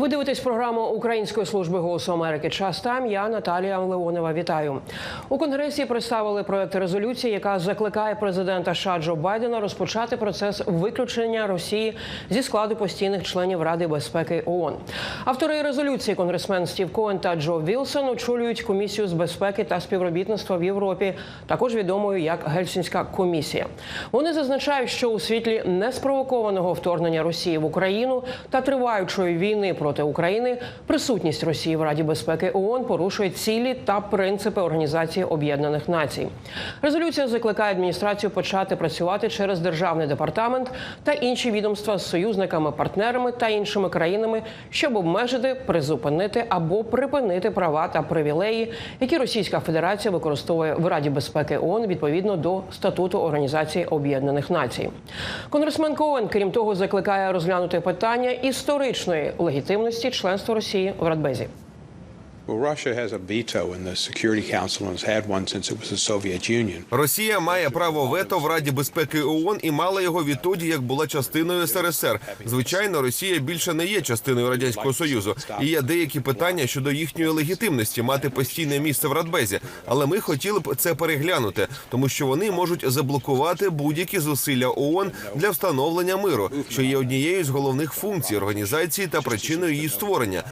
Ви дивитесь програму Української служби голосу Америки. Час там. Я Наталія Леонова. Вітаю у конгресі. Представили проект резолюції, яка закликає президента США Джо Байдена розпочати процес виключення Росії зі складу постійних членів Ради безпеки ООН. Автори резолюції, конгресмен Стів Коен та Джо Вілсон, очолюють комісію з безпеки та співробітництва в Європі, також відомою як Гельсінська комісія. Вони зазначають, що у світлі неспровокованого вторгнення Росії в Україну та триваючої війни проти України присутність Росії в Раді безпеки ООН порушує цілі та принципи Організації Об'єднаних Націй. Резолюція закликає адміністрацію почати працювати через державний департамент та інші відомства з союзниками, партнерами та іншими країнами, щоб обмежити, призупинити або припинити права та привілеї, які Російська Федерація використовує в Раді безпеки ООН відповідно до статуту Організації Об'єднаних Націй. Конгресмен Коен, крім того, закликає розглянути питання історичної легітимності членства Росії в Радбезі. Росія має право вето в Раді безпеки ООН і мала його відтоді, як була частиною СРСР. Звичайно, Росія більше не є частиною радянського союзу. І є деякі питання щодо їхньої легітимності мати постійне місце в Радбезі. Але ми хотіли б це переглянути, тому що вони можуть заблокувати будь-які зусилля ООН для встановлення миру, що є однією з головних функцій організації та причиною її створення.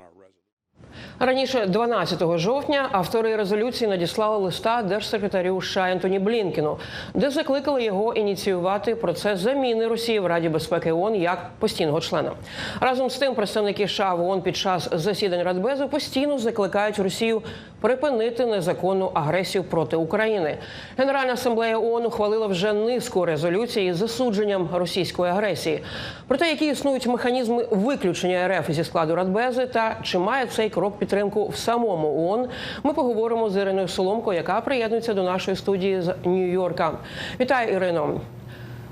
Раніше, 12 жовтня, автори резолюції надіслали листа держсекретарю США Ентоні Блінкіну, де закликали його ініціювати процес заміни Росії в Раді безпеки ООН як постійного члена. Разом з тим, представники США в ООН під час засідань Радбезу постійно закликають Росію припинити незаконну агресію проти України. Генеральна асамблея ООН ухвалила вже низку резолюцій з засудженням російської агресії. Про те, які існують механізми виключення РФ зі складу Радбези та чи має цей крок підтримку в самому ООН, ми поговоримо з Іриною Соломко, яка приєднується до нашої студії з Нью-Йорка. Вітаю, Ірино.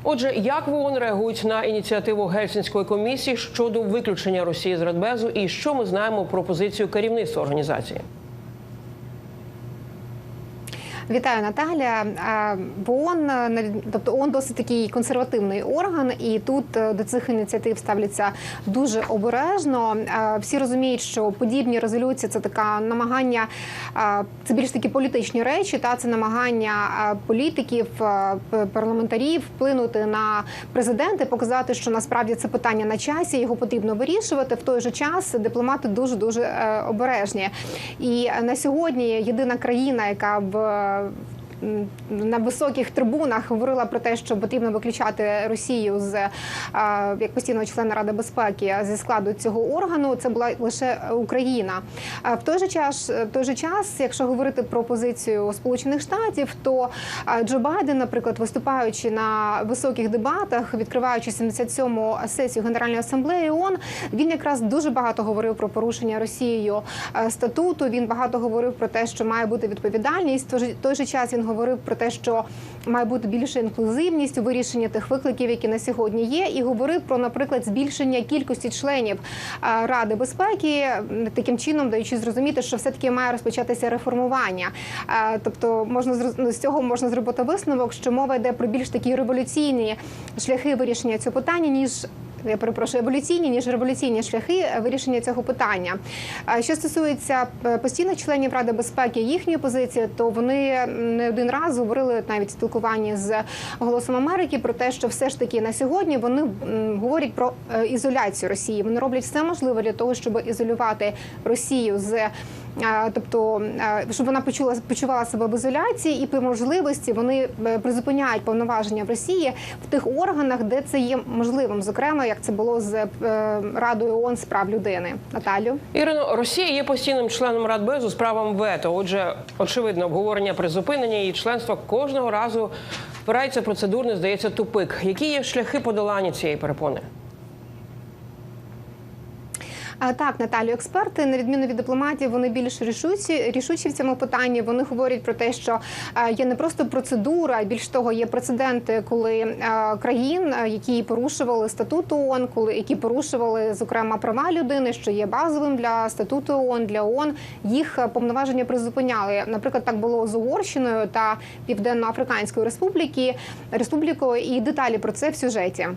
Отже, як в ООН реагують на ініціативу Гельсінської комісії щодо виключення Росії з Радбезу, і що ми знаємо про позицію керівництва організації? Вітаю, Наталя. В е, тобто ООН досить такий консервативний орган, і тут е, до цих ініціатив ставляться дуже обережно. Всі розуміють, що подібні резолюції це така намагання, це більш такі політичні речі, та це намагання політиків, парламентарів вплинути на президента, показати, що насправді це питання на часі, його потрібно вирішувати. В той же час дипломати дуже дуже обережні. І на сьогодні єдина країна, яка в uh, на високих трибунах говорила про те, що потрібно виключати Росію з е, як постійного члена Ради безпеки зі складу цього органу. Це була лише Україна. А в той же час, в той же час, якщо говорити про позицію Сполучених Штатів, то е, Джо Байден, наприклад, виступаючи на високих дебатах, відкриваючи 77-му сесію Генеральної асамблеї ООН, він якраз дуже багато говорив про порушення Росією е, статуту. Він багато говорив про те, що має бути відповідальність. В той же час він говорив про те, що має бути більша інклюзивність у вирішенні тих викликів, які на сьогодні є, і говорив про, наприклад, збільшення кількості членів Ради безпеки, таким чином даючи зрозуміти, що все таки має розпочатися реформування. Тобто, можна ну, з цього можна зробити висновок, що мова йде про більш такі революційні шляхи вирішення цього питання, ніж я перепрошую, еволюційні ніж революційні шляхи вирішення цього питання. Що стосується е, постійних членів Ради безпеки, їхньої позиції, то вони не один раз говорили навіть в спілкуванні з голосом Америки про те, що все ж таки на сьогодні вони говорять про е, ізоляцію Росії. Вони роблять все можливе для того, щоб ізолювати Росію з. Тобто, щоб вона почула почувала себе в ізоляції, і при можливості вони е, призупиняють повноваження в Росії в тих органах, де це є можливим, зокрема, як це було з е, Радою ООН з прав людини. Наталю. Ірино, Росія є постійним членом Радбезу з правом вето. Отже, очевидно, обговорення призупинення її членства кожного разу впирається в процедурний, здається, тупик. Які є шляхи подолання цієї перепони? Так, Наталю, експерти, на відміну від дипломатів, вони більш рішучі, рішучі в цьому питанні. Вони говорять про те, що е, є не просто процедура, а більш того, є прецеденти, коли е, країн, е, які порушували статут ООН, коли які порушували зокрема права людини, що є базовим для статуту ООН, для ООН, їх повноваження призупиняли. Наприклад, так було з Угорщиною та Південно-Африканською Республіки Республікою, і деталі про це в сюжеті.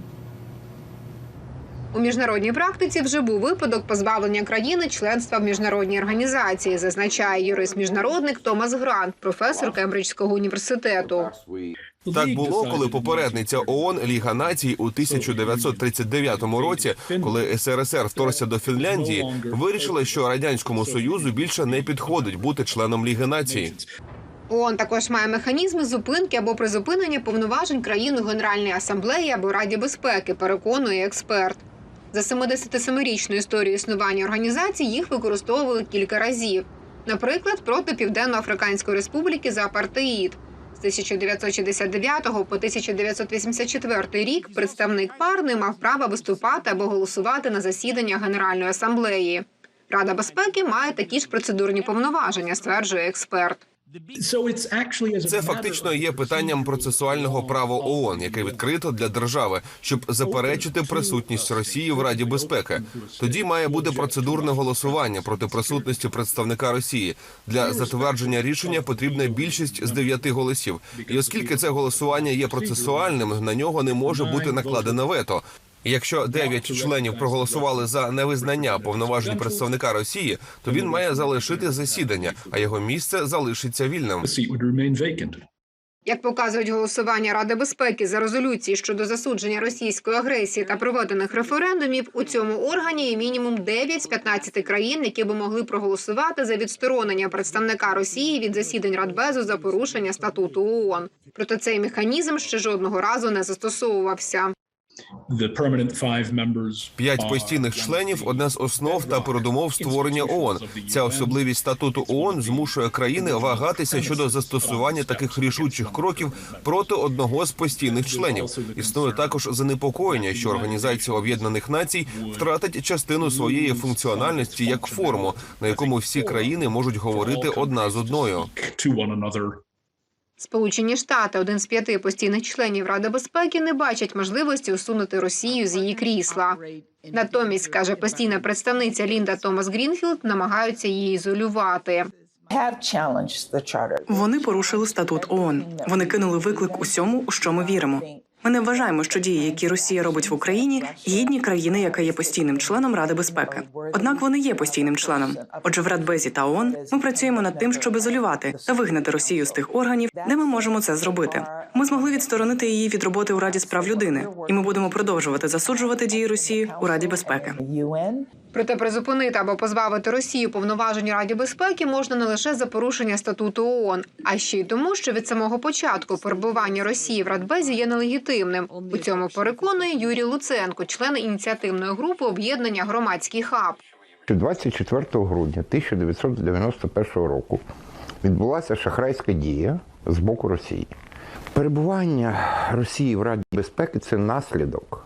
У міжнародній практиці вже був випадок позбавлення країни членства в міжнародній організації, зазначає юрист-міжнародник Томас Грант, професор Кембриджського університету. Так було, коли попередниця ООН Ліга націй у 1939 році, коли СРСР вторгся до Фінляндії, вирішила, що радянському союзу більше не підходить бути членом Ліги націй. ООН також має механізми зупинки або призупинення повноважень країн у Генеральній асамблеї або Раді безпеки, переконує експерт. За 77-річну історію існування організації їх використовували кілька разів. Наприклад, проти Південно-Африканської Республіки за апартеїд. З 1969 по 1984 рік представник пар не мав права виступати або голосувати на засіданнях Генеральної асамблеї. Рада безпеки має такі ж процедурні повноваження, стверджує експерт. Це фактично є питанням процесуального права ООН, яке відкрито для держави, щоб заперечити присутність Росії в Раді безпеки. Тоді має бути процедурне голосування проти присутності представника Росії. Для затвердження рішення потрібна більшість з дев'яти голосів. І оскільки це голосування є процесуальним, на нього не може бути накладено вето. Якщо дев'ять членів проголосували за невизнання повноважень представника Росії, то він має залишити засідання, а його місце залишиться вільним. Як показують голосування Ради безпеки за резолюції щодо засудження російської агресії та проведених референдумів, у цьому органі є мінімум 9 з 15 країн, які би могли проголосувати за відсторонення представника Росії від засідань Радбезу за порушення статуту ООН. Проте цей механізм ще жодного разу не застосовувався. П'ять постійних членів одна з основ та передумов створення ООН. Ця особливість статуту ООН змушує країни вагатися щодо застосування таких рішучих кроків проти одного з постійних членів. Існує також занепокоєння, що Організація Об'єднаних Націй втратить частину своєї функціональності як форму, на якому всі країни можуть говорити одна з одною. Сполучені Штати, один з п'яти постійних членів Ради безпеки, не бачать можливості усунути Росію з її крісла. Натомість, каже постійна представниця Лінда Томас Грінфілд, намагаються її ізолювати. Вони порушили статут ООН. Вони кинули виклик усьому, у що ми віримо. Не вважаємо, що дії, які Росія робить в Україні, гідні країни, яка є постійним членом Ради безпеки. Однак вони є постійним членом. Отже, в Радбезі та ООН ми працюємо над тим, щоб ізолювати та вигнати Росію з тих органів, де ми можемо це зробити. Ми змогли відсторонити її від роботи у Раді з прав людини, і ми будемо продовжувати засуджувати дії Росії у Раді безпеки. Проте призупинити або позбавити Росію повноважень Раді безпеки можна не лише за порушення статуту ООН, а ще й тому, що від самого початку перебування Росії в Радбезі є нелегітимним. У цьому переконує Юрій Луценко, член ініціативної групи об'єднання Громадський хаб. 24 грудня 1991 року відбулася шахрайська дія з боку Росії. Перебування Росії в Раді безпеки це наслідок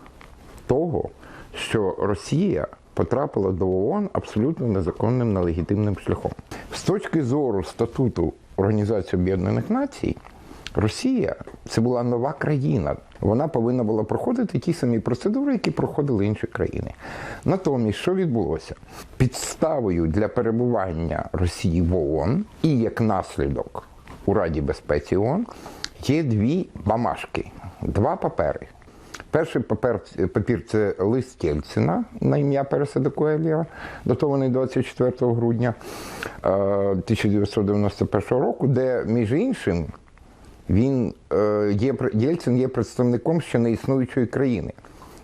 того, що Росія потрапила до ООН абсолютно незаконним нелегітимним шляхом. З точки зору статуту Організації Об'єднаних Націй, Росія це була нова країна. Вона повинна була проходити ті самі процедури, які проходили інші країни. Натомість, що відбулося? Підставою для перебування Росії в ООН і як наслідок у Раді безпеці ООН є дві бамашки, два папери. Перший папер, папір це лист Єльцина на ім'я Переса де датований 24 грудня е, 1991 року, де, між іншим, він е, є Єльцин є представником ще не існуючої країни.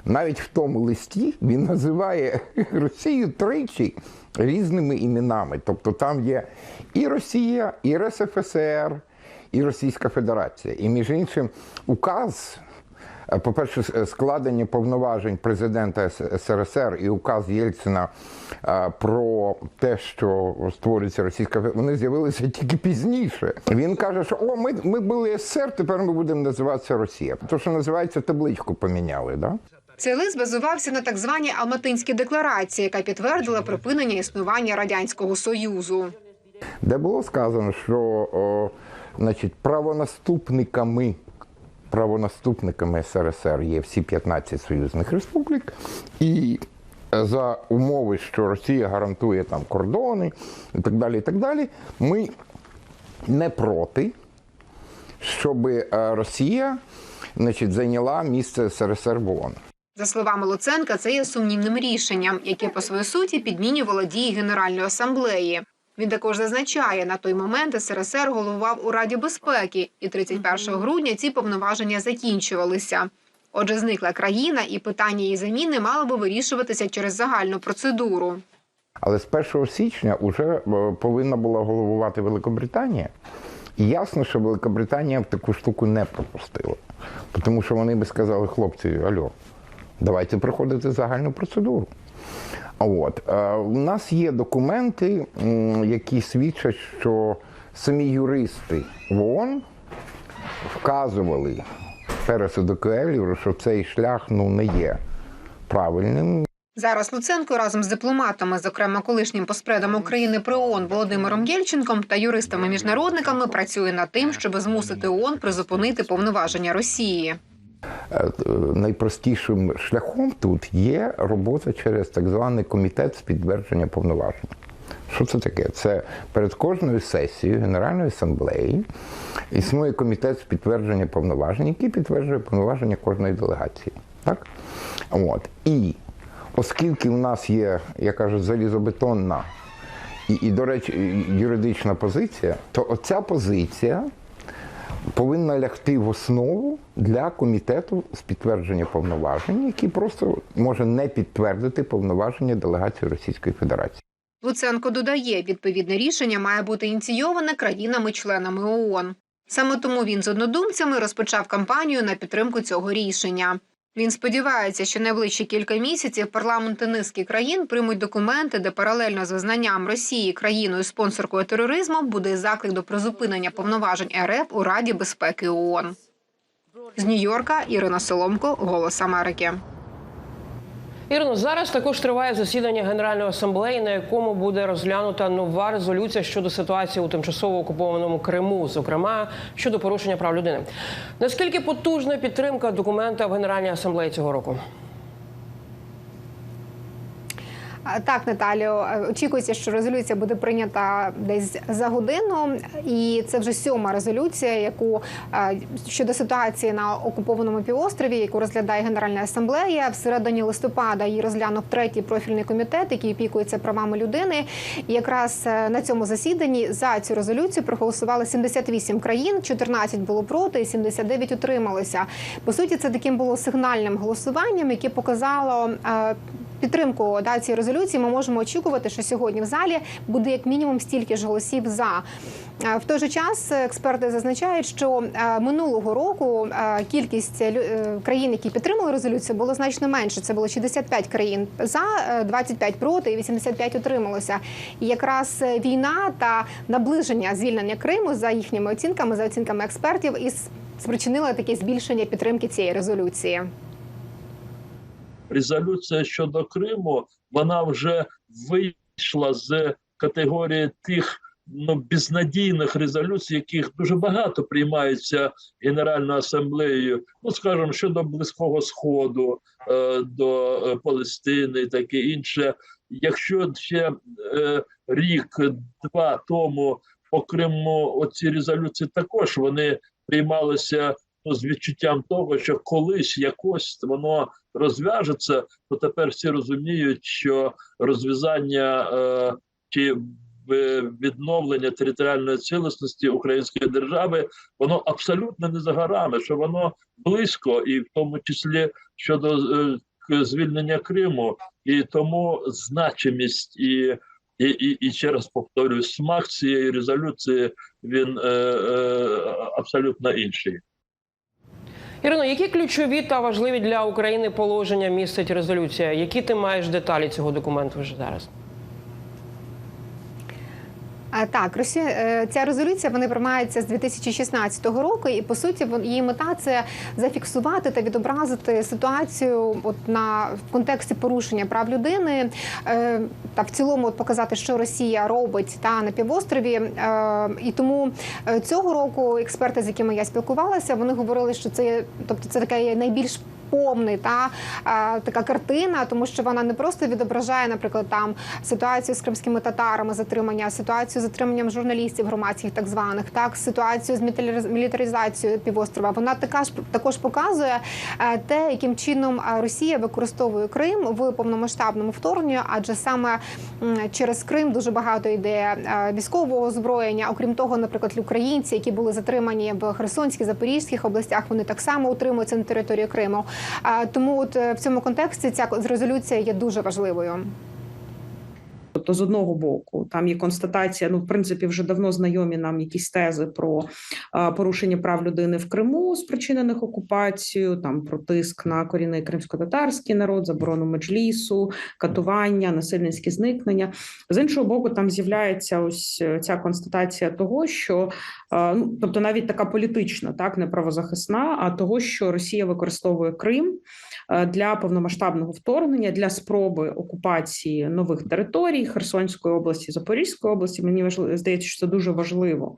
Навіть в тому листі він називає Росію тричі різними іменами. Тобто там є і Росія, і РСФСР, і Російська Федерація. І між іншим, указ. Е, По-перше, складення повноважень президента СРСР і указ Єльцина е, про те, що створюється Російська вони з'явилися тільки пізніше. Він каже, що о, ми, ми були СССР, тепер ми будемо називатися Росія. То, що називається, табличку поміняли. Да? Цей лист базувався на так званій Алматинській декларації, яка підтвердила припинення існування радянського союзу. де було сказано, що о, значить, правонаступниками, правонаступниками СРСР є всі 15 союзних республік, і за умови, що Росія гарантує там кордони і так далі, і так далі, ми не проти, щоб е, Росія значить, зайняла місце СРСР в ООН. За словами Луценка, це є сумнівним рішенням, яке по своїй суті підмінювало дії Генеральної асамблеї. Він також зазначає, на той момент СРСР головував у Раді безпеки, і 31 грудня ці повноваження закінчувалися. Отже, зникла країна, і питання її заміни мало би вирішуватися через загальну процедуру. Але з 1 січня вже повинна була головувати Великобританія. І ясно, що Великобританія в таку штуку не пропустила. Тому що вони би сказали, хлопці, альо, давайте проходити загальну процедуру. От. Е, У нас є документи, які свідчать, що самі юристи в ООН вказували Пересу до Коелю, що цей шлях ну, не є правильним. Зараз Луценко разом з дипломатами, зокрема колишнім поспредом України при ООН Володимиром Єльченком та юристами-міжнародниками, працює над тим, щоб змусити ООН призупинити повноваження Росії. Е, Найпростішим шляхом тут є робота через так званий комітет з підтвердження повноважень. Що це таке? Це перед кожною сесією Генеральної асамблеї існує комітет з підтвердження повноважень, який підтверджує повноваження кожної делегації. Так? От. І оскільки у нас є, я кажу, залізобетонна і, і, до речі, юридична позиція, то оця позиція повинна лягти в основу для комітету з підтвердження повноважень, який просто може не підтвердити повноваження делегації Російської Федерації. Луценко додає, відповідне рішення має бути ініційоване країнами-членами ООН. Саме тому він з однодумцями розпочав кампанію на підтримку цього рішення. Він сподівається, що найближчі кілька місяців парламенти низки країн приймуть документи, де паралельно з визнанням Росії країною спонсоркою тероризму буде заклик до призупинення повноважень РФ у Раді безпеки ООН. З Нью-Йорка Ірина Соломко, Голос Америки. Ірино, зараз також триває засідання Генеральної асамблеї, на якому буде розглянута нова резолюція щодо ситуації у тимчасово окупованому Криму, зокрема щодо порушення прав людини. Наскільки потужна підтримка документа в Генеральній асамблеї цього року? А, Так, Наталю, е, очікується, що резолюція буде прийнята десь за годину, і це вже сьома резолюція, яку е, щодо ситуації на окупованому півострові, яку розглядає Генеральна асамблея. Всередині листопада її розглянув третій профільний комітет, який опікується правами людини. І якраз е, на цьому засіданні за цю резолюцію проголосували 78 країн, 14 було проти, і 79 утрималися. По суті, це таким було сигнальним голосуванням, яке показало. Підтримку да, цієї резолюції, ми можемо очікувати, що сьогодні в залі буде як мінімум стільки ж голосів за. Е, В той же час експерти зазначають, що е, минулого року е, кількість країн, які підтримали резолюцію, було значно менше. Це було 65 країн за, е, 25 проти і 85 утрималося. І якраз війна та наближення звільнення Криму за їхніми оцінками, за оцінками експертів, і спричинила таке збільшення підтримки цієї резолюції. Резолюція щодо Криму, вона вже вийшла з категорії тих ну, безнадійних резолюцій, яких дуже багато приймаються Генеральною асамблеєю, ну скажімо, щодо Близького Сходу, е, до е, Палестини і таке інше. Якщо ще е, рік-два тому по Криму оці резолюції також вони приймалися ну, з відчуттям того, що колись якось воно розв'яжеться, то тепер всі розуміють, що розв'язання е, чи відновлення територіальної цілісності української держави воно абсолютно не за горами, що воно близько, і в тому числі щодо е, звільнення Криму, і тому значимість і. І, і, і ще раз повторюю, смак цієї резолюції він е, е, абсолютно інший. Ірино, які ключові та важливі для України положення містить резолюція? Які ти маєш деталі цього документу вже зараз? Так, Росія е, ця резолюція вона приймається з 2016 року, і по суті її мета це зафіксувати та відобразити ситуацію от на в контексті порушення прав людини е, та в цілому от показати, що Росія робить та на півострові. Е, І тому цього року експерти, з якими я спілкувалася, вони говорили, що це тобто це така найбільш повний та така картина, тому що вона не просто відображає, наприклад, там ситуацію з кримськими татарами, затримання, ситуацію з затриманням журналістів громадських, так званих, так ситуацію з мілітаризацією півострова. Вона така ж також показує е, те, яким чином е, Росія використовує Крим в повномасштабному вторгненні, адже саме через Крим дуже багато йде е, військового озброєння. Окрім того, наприклад, українці, які були затримані в Херсонській, Запорізьких областях, вони так само утримуються на території Криму. Тому, от е, в цьому контексті ця резолюція є дуже важливою. Тобто, з одного боку, там є констатація. Ну, в принципі, вже давно знайомі нам якісь тези про порушення прав людини в Криму, спричинених окупацією, там про тиск на корінний кримсько-татарський народ, заборону меджлісу, катування, насильницькі зникнення. З іншого боку, там з'являється ось е, ця констатація того, що а, ну, тобто навіть така політична, так не правозахисна, а того, що Росія використовує Крим е, для повномасштабного вторгнення, для спроби окупації нових територій Херсонської області, Запорізької області. Мені важливо здається, що це дуже важливо,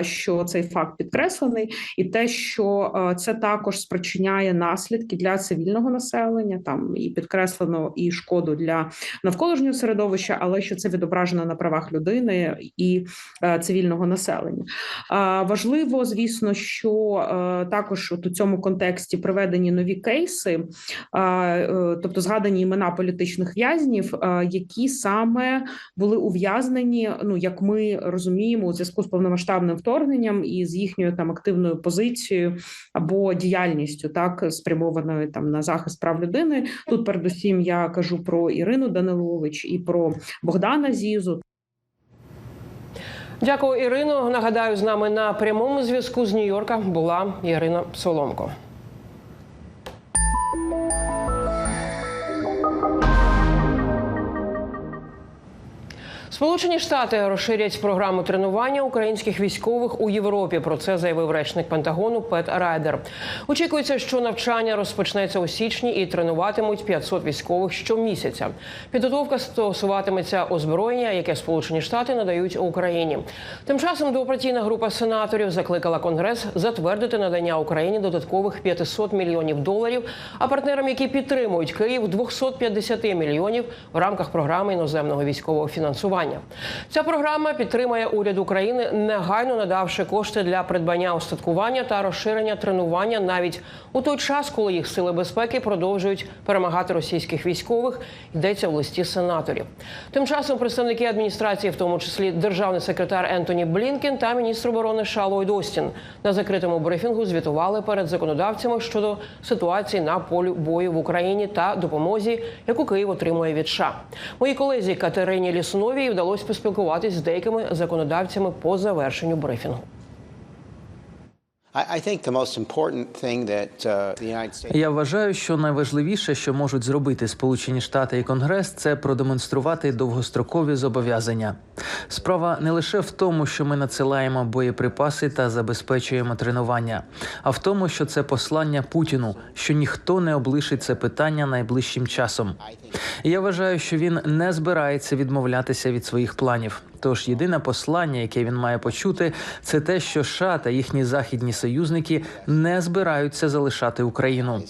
що цей факт підкреслений, і те, що е, це також спричиняє наслідки для цивільного населення. Там і підкреслено і шкоду для навколишнього середовища, але що це відображено на правах людини і е, цивільного населення. Важливо, звісно, що е, також от у цьому контексті приведені нові кейси, е, тобто згадані імена політичних в'язнів, е, які саме були ув'язнені. Ну як ми розуміємо, у зв'язку з повномасштабним вторгненням і з їхньою там активною позицією або діяльністю, так спрямованою там на захист прав людини. Тут передусім я кажу про Ірину Данилович і про Богдана Зізу. Дякую, Ірино. Нагадаю, з нами на прямому зв'язку з Нью-Йорка була Ірина Соломко. Сполучені Штати розширять програму тренування українських військових у Європі. Про це заявив речник Пентагону Пет Райдер. Очікується, що навчання розпочнеться у січні і тренуватимуть 500 військових щомісяця. Підготовка стосуватиметься озброєння, яке Сполучені Штати надають Україні. Тим часом двопартійна група сенаторів закликала Конгрес затвердити надання Україні додаткових 500 мільйонів доларів, а партнерам, які підтримують Київ, 250 мільйонів в рамках програми іноземного військового фінансування. Ця програма підтримує уряд України, негайно надавши кошти для придбання устаткування та розширення тренування навіть у той час, коли їх сили безпеки продовжують перемагати російських військових. Йдеться в листі сенаторів. Тим часом представники адміністрації, в тому числі державний секретар Ентоні Блінкен та міністр оборони США Ллойд Остін, на закритому брифінгу звітували перед законодавцями щодо ситуації на полі бою в Україні та допомозі, яку Київ отримує від США. Моїй колезі Катерині Лісновій вдалося поспілкуватись з деякими законодавцями по завершенню брифінгу. Я вважаю, що найважливіше, що можуть зробити Сполучені Штати і Конгрес, це продемонструвати довгострокові зобов'язання. Справа не лише в тому, що ми надсилаємо боєприпаси та забезпечуємо тренування, а в тому, що це послання Путіну, що ніхто не облишить це питання найближчим часом. І я вважаю, що він не збирається відмовлятися від своїх планів. Тож єдине послання, яке він має почути, це те, що США та їхні західні союзники не збираються залишати Україну.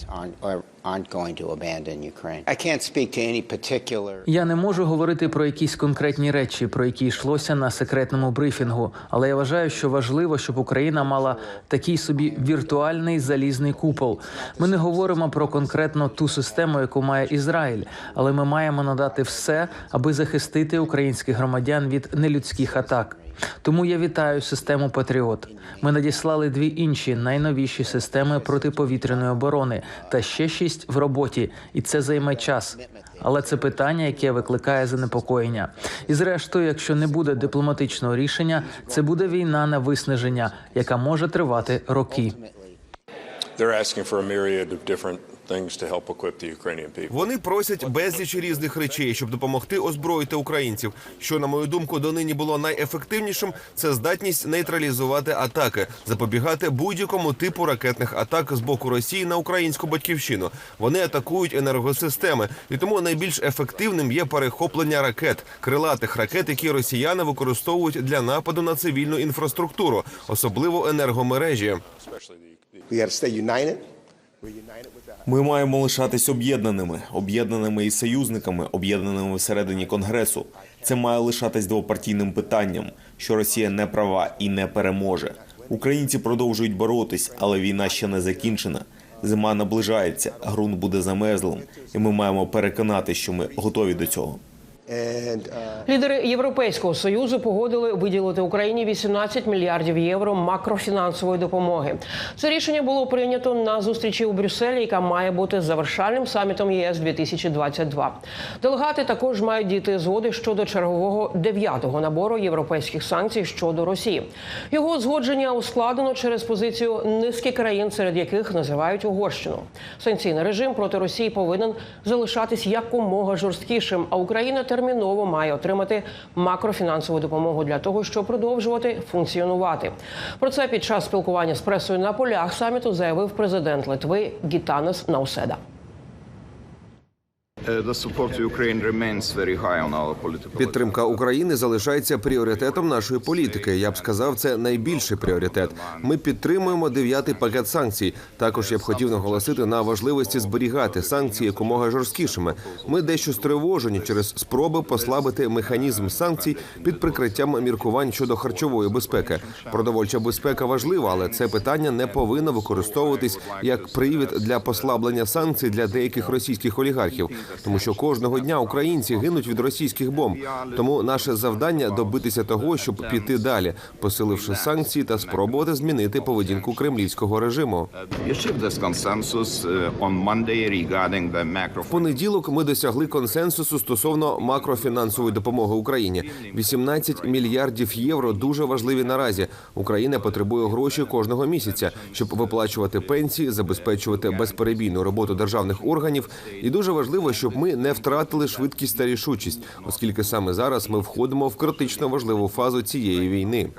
Я не можу говорити про якісь конкретні речі, про які йшлося на секретному брифінгу, але я вважаю, що важливо, щоб Україна мала такий собі віртуальний залізний купол. Ми не говоримо про конкретно ту систему, яку має Ізраїль, але ми маємо надати все, аби захистити українських громадян від нелюдських атак. Тому я вітаю систему Патріот. Ми надіслали дві інші найновіші системи протиповітряної оборони та ще шість в роботі, і це займе час. Але це питання, яке викликає занепокоєння. І зрештою, якщо не буде дипломатичного рішення, це буде війна на виснаження, яка може тривати роки. They're asking for a myriad of different Вони просять безліч різних речей, щоб допомогти озброїти українців. Що, на мою думку, донині було найефективнішим, це здатність нейтралізувати атаки, запобігати будь-якому типу ракетних атак з боку Росії на українську батьківщину. Вони атакують енергосистеми, і тому найбільш ефективним є перехоплення ракет, крилатих ракет, які росіяни використовують для нападу на цивільну інфраструктуру, особливо енергомережі. Ми маємо лишатись об'єднаними, об'єднаними із союзниками, об'єднаними всередині конгресу. Це має лишатись двопартійним питанням, що Росія не права і не переможе. Українці продовжують боротись, але війна ще не закінчена. Зима наближається, ґрунт буде замерзлим, і ми маємо переконати, що ми готові до цього. Лідери Європейського союзу погодили виділити Україні 18 мільярдів євро макрофінансової допомоги. Це рішення було прийнято на зустрічі у Брюсселі, яка має бути завершальним самітом ЄС 2022. Делегати також мають дійти згоди щодо чергового дев'ятого набору європейських санкцій щодо Росії. Його узгодження ускладнено через позицію низки країн, серед яких називають Угорщину. Санкційний режим проти Росії повинен залишатись якомога жорсткішим. А Україна терміново має отримати макрофінансову допомогу для того, щоб продовжувати функціонувати. Про це під час спілкування з пресою на полях саміту заявив президент Литви Гітанес Науседа. Підтримка України залишається пріоритетом нашої політики. Я б сказав, це найбільший пріоритет. Ми підтримуємо дев'ятий пакет санкцій. Також я б хотів наголосити на важливості зберігати санкції якомога жорсткішими. Ми дещо стривожені через спроби послабити механізм санкцій під прикриттям міркувань щодо харчової безпеки. Продовольча безпека важлива, але це питання не повинно використовуватись як привід для послаблення санкцій для деяких російських олігархів, тому що кожного дня українці гинуть від російських бомб. Тому наше завдання добитися того, щоб піти далі, посиливши санкції та спробувати змінити поведінку кремлівського режиму. В понеділок ми досягли консенсусу стосовно макрофінансової допомоги Україні. 18 мільярдів євро дуже важливі наразі. Україна потребує гроші кожного місяця, щоб виплачувати пенсії, забезпечувати безперебійну роботу державних органів. І дуже важливо, щоб ми не втратили швидкість та рішучість, оскільки саме зараз ми входимо в критично важливу фазу цієї війни.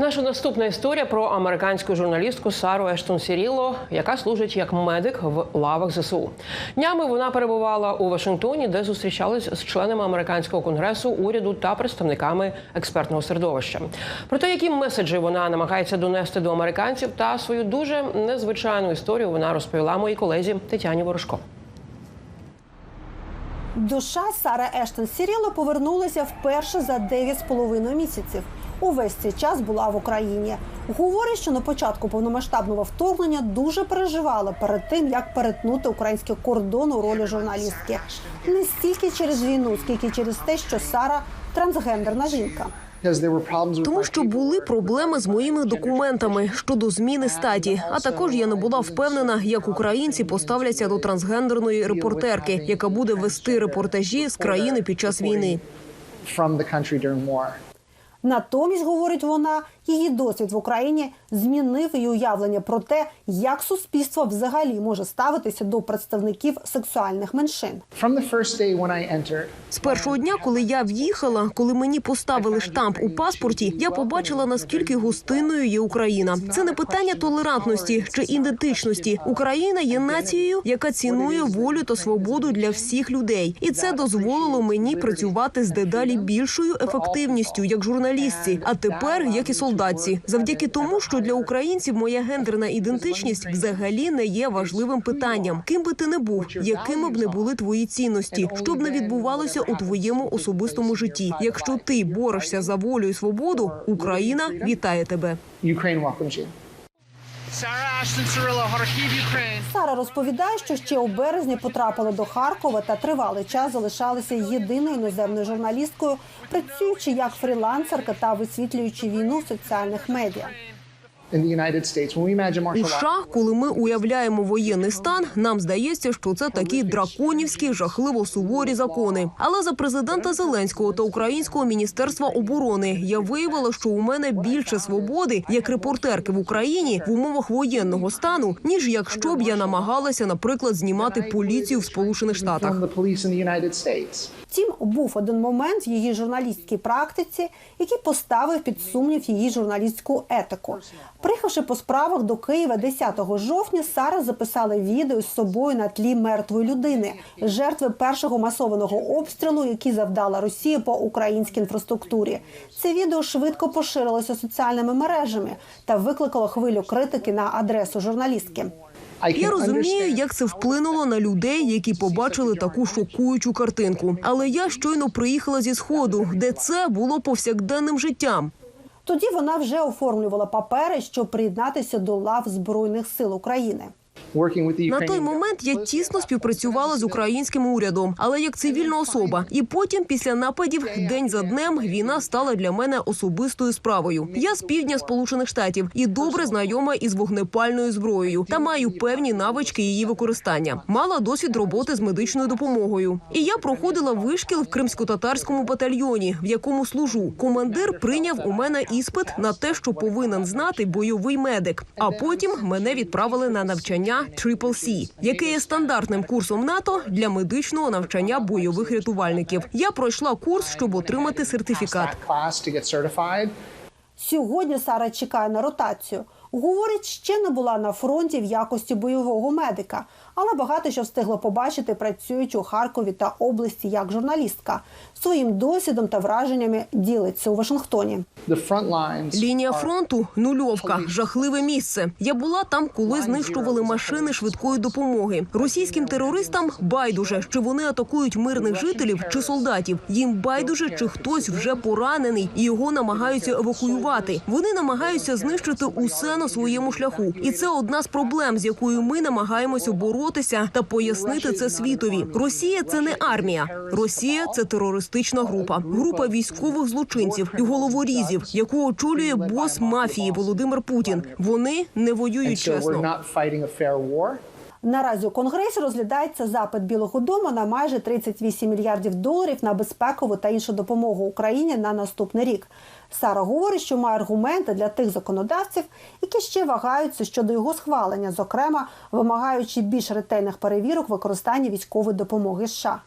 Наша наступна історія про американську журналістку Сару Ештон Сіріло, яка служить як медик в лавах ЗСУ. Днями вона перебувала у Вашингтоні, де зустрічалась з членами американського конгресу, уряду та представниками експертного середовища. Про те, які меседжі вона намагається донести до американців, та свою дуже незвичайну історію вона розповіла моїй колезі Тетяні Ворожко. Душа Сари Ештон Сіріло повернулася вперше за 9,5 місяців. Увесь цей час була в Україні. Говорить, що на початку повномасштабного вторгнення дуже переживала перед тим, як перетнути український кордон у ролі журналістки. Не стільки через війну, скільки через те, що Сара трансгендерна жінка. Тому що були проблеми з моїми документами щодо зміни статі. А також я не була впевнена, як українці поставляться до трансгендерної репортерки, яка буде вести репортажі з країни під час війни. Натомість, говорить вона, її досвід в Україні змінив її уявлення про те, як суспільство взагалі може ставитися до представників сексуальних меншин. З першого дня, коли я в'їхала, коли мені поставили штамп у паспорті, я побачила наскільки гостинною є Україна. Це не питання толерантності чи ідентичності. Україна є нацією, яка цінує волю та свободу для всіх людей, і це дозволило мені працювати з дедалі більшою ефективністю як журналістці, а тепер як і солдатці, завдяки тому, що для українців моя гендерна ідентичність взагалі не є важливим питанням. Ким би ти не був, якими б не були твої цінності, що б не відбувалося у твоєму особистому житті. Якщо ти борешся за волю і свободу, Україна вітає тебе. Сара розповідає, що ще у березні потрапили до Харкова та тривалий час залишалися єдиною іноземною журналісткою, працюючи як фрілансерка та висвітлюючи війну в соціальних медіа. У США, коли ми уявляємо воєнний стан, нам здається, що це такі драконівські, жахливо суворі закони. Але за президента Зеленського та українського міністерства оборони я виявила, що у мене більше свободи як репортерки в Україні в умовах воєнного стану, ніж якщо б я намагалася, наприклад, знімати поліцію в Сполучених Штатах. Втім, був один момент в її журналістській практиці, який поставив під сумнів її журналістську етику. Приїхавши по справах до Києва 10 жовтня, Сара записала відео з собою на тлі мертвої людини, жертви першого масованого обстрілу, який завдала Росія по українській інфраструктурі. Це відео швидко поширилося соціальними мережами та викликало хвилю критики на адресу журналістки. Я розумію, як це вплинуло на людей, які побачили таку шокуючу картинку. Але я щойно приїхала зі сходу, де це було повсякденним життям. Тоді вона вже оформлювала папери, щоб приєднатися до лав збройних сил України. На той момент я тісно співпрацювала з українським урядом, але як цивільна особа. І потім, після нападів, день за днем, війна стала для мене особистою справою. Я з півдня Сполучених Штатів і добре знайома із вогнепальною зброєю та маю певні навички її використання. Мала досвід роботи з медичною допомогою. І я проходила вишкіл в кримсько-татарському батальйоні, в якому служу. Командир прийняв у мене іспит на те, що повинен знати бойовий медик. А потім мене відправили на навчання Triple який є стандартним курсом НАТО для медичного навчання бойових рятувальників. Я пройшла курс, щоб отримати сертифікат. Сьогодні Сара чекає на ротацію. Говорить, ще не була на фронті в якості бойового медика, але багато що встигла побачити, працюючи у Харкові та області як журналістка. Своїм досвідом та враженнями ділиться у Вашингтоні. Лінія фронту нульовка, жахливе місце. Я була там, коли знищували машини швидкої допомоги. Російським терористам байдуже, чи вони атакують мирних жителів чи солдатів. Їм байдуже, чи хтось вже поранений і його намагаються евакуювати. Вони намагаються знищити усе на своєму шляху, і це одна з проблем, з якою ми намагаємося боротися та пояснити це світові. Росія це не армія. Росія це терористична група, група військових злочинців і головорізів, яку очолює бос мафії Володимир Путін. Вони не воюють чесно. Наразі у конгресі розглядається запит Білого Дому на майже 38 мільярдів доларів на безпекову та іншу допомогу Україні на наступний рік. Сара говорить, що має аргументи для тих законодавців, які ще вагаються щодо його схвалення, зокрема вимагаючи більш ретельних перевірок використання військової допомоги США.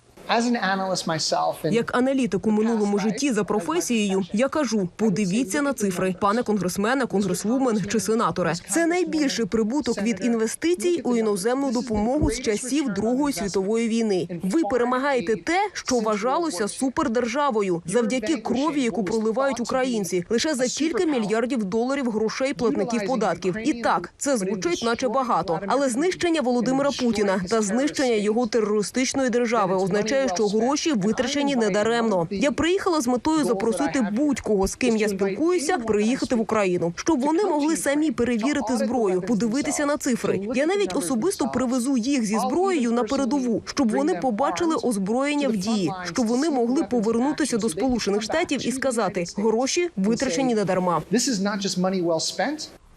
Як аналітик у минулому житті за професією, я кажу: подивіться на цифри, пане конгресмене, конгресвумен чи сенаторе. Це найбільший прибуток від інвестицій у іноземну допомогу з часів Другої світової війни. Ви перемагаєте те, що вважалося супердержавою, завдяки крові, яку проливають українці, лише за кілька мільярдів доларів грошей платників податків. І так це звучить, наче багато, але знищення Володимира Путіна та знищення його терористичної держави означає, що гроші витрачені недаремно. Я приїхала з метою запросити будь-кого, з ким я спілкуюся, приїхати в Україну, щоб вони могли самі перевірити зброю, подивитися на цифри. Я навіть особисто привезу їх зі зброєю на передову, щоб вони побачили озброєння в дії, щоб вони могли повернутися до Сполучених Штатів і сказати, гроші витрачені недарма.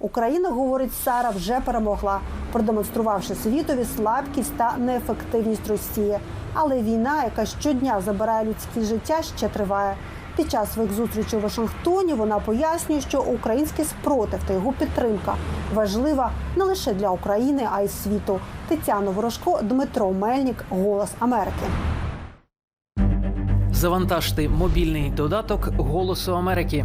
Україна, говорить Сара, вже перемогла, продемонструвавши світові слабкість та неефективність Росії. Але війна, яка щодня забирає людське життя, ще триває. Під час своїх зустрічей у Вашингтоні вона пояснює, що український спротив та його підтримка важлива не лише для України, а й світу. Тетяна Ворожко, Дмитро Мельник, Голос Америки. Завантажте мобільний додаток Голосу Америки.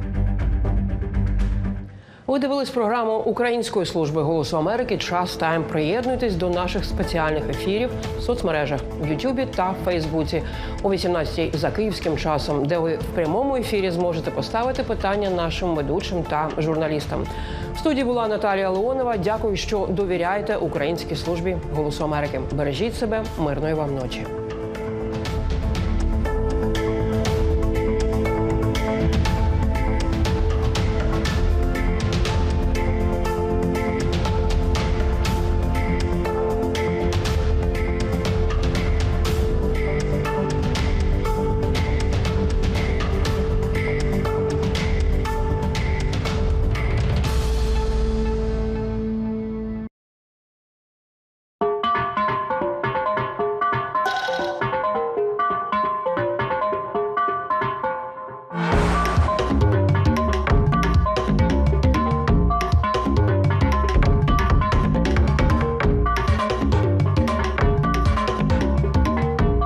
Ви дивились програму Української служби голосу Америки. Час тайм. Приєднуйтесь до наших спеціальних ефірів в соцмережах в Ютубі та Фейсбуці о 18-й за київським часом, де ви в прямому ефірі зможете поставити питання нашим ведучим та журналістам. В студії була Наталія Леонова. Дякую, що довіряєте українській службі голосу Америки. Бережіть себе, мирної вам ночі.